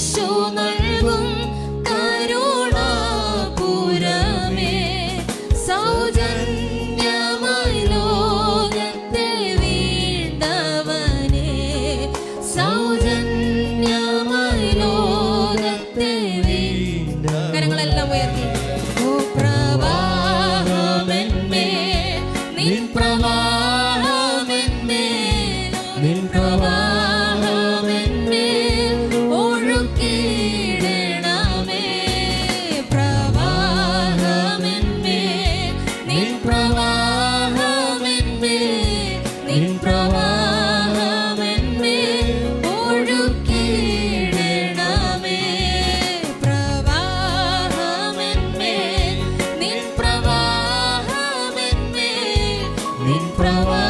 യേശു നൽകും കരുണാപുരമേ. സൗജന്യമായി ലോകത്തെ വീണ്ടവനെ. സൗജന്യമായി ലോകത്തെ കരങ്ങളെല്ലാം ഉയർത്തി ഓ പ്രവാഹമെന്മേ നിൻ പ്രവാഹമെന്മേ നിൻ പ്രവാഹ nem pra lá.